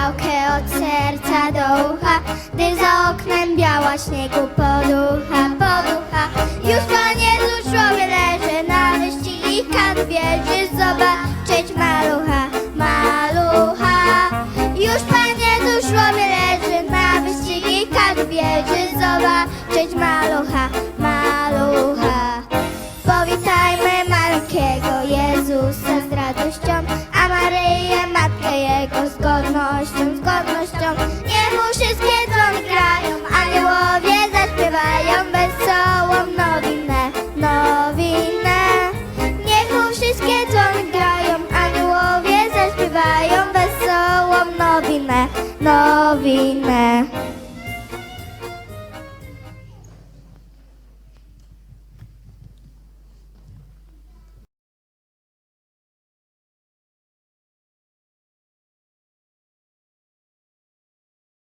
zapałkę od serca do ucha, gdy za oknem biała śniegu poducha, poducha. Już Pan Jezus człowiek leży na wyścigi wieży zobaczyć malucha, malucha. Już Pan Jezus człowiek leży na wyścigi wieży zobaczyć malucha, malucha. Nowinę, nowinę.